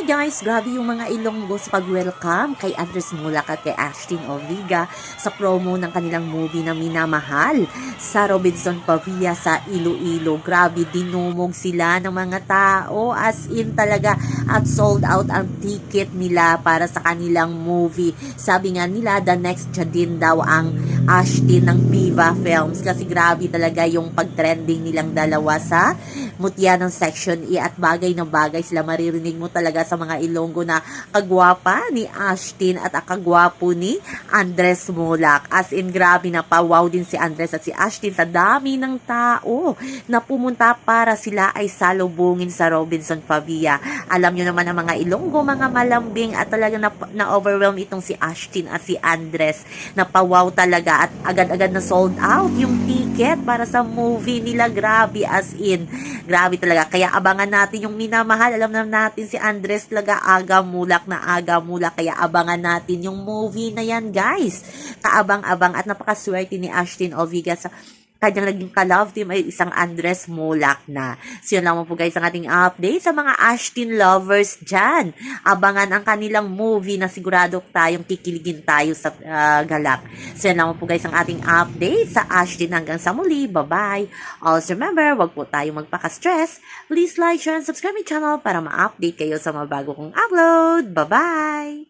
Hi guys! Grabe yung mga Ilonggo sa pag-welcome kay Andres Mulak at kay Ashton Oviga sa promo ng kanilang movie na Minamahal sa Robinson Pavia sa Iloilo. Grabe, dinumog sila ng mga tao as in talaga at sold out ang ticket nila para sa kanilang movie. Sabi nga nila, the next siya din daw ang Ashton ng Viva Films kasi grabe talaga yung pag-trending nilang dalawa sa mutya ng Section E at bagay na bagay sila maririnig mo talaga sa mga Ilonggo na kagwapa ni Ashton at ang kagwapo ni Andres Mulak. As in, grabe na pa-wow din si Andres at si Ashton sa dami ng tao na pumunta para sila ay salubungin sa Robinson Pavia. Alam nyo naman ang mga Ilonggo, mga malambing at talaga na, na-overwhelm itong si Ashton at si Andres na pa-wow at agad-agad na sold out yung ticket para sa movie nila. Grabe as in. Grabe talaga. Kaya abangan natin yung minamahal. Alam na natin si Andres talaga aga mulak na aga mulak. Kaya abangan natin yung movie na yan, guys. Kaabang-abang at napakaswerte ni Ashton Oviga sa kanyang naging ka-love team ay isang Andres Mulak na. So yun lang po guys ang ating update sa mga Ashton lovers dyan. Abangan ang kanilang movie na sigurado tayong kikiligin tayo sa ah, galak. So yun lang po guys ang ating update sa Ashton hanggang sa muli. Bye-bye. Also remember, wag po tayong magpaka-stress. Please like, share, and subscribe my channel para ma-update kayo sa mga bago kong upload. Bye-bye!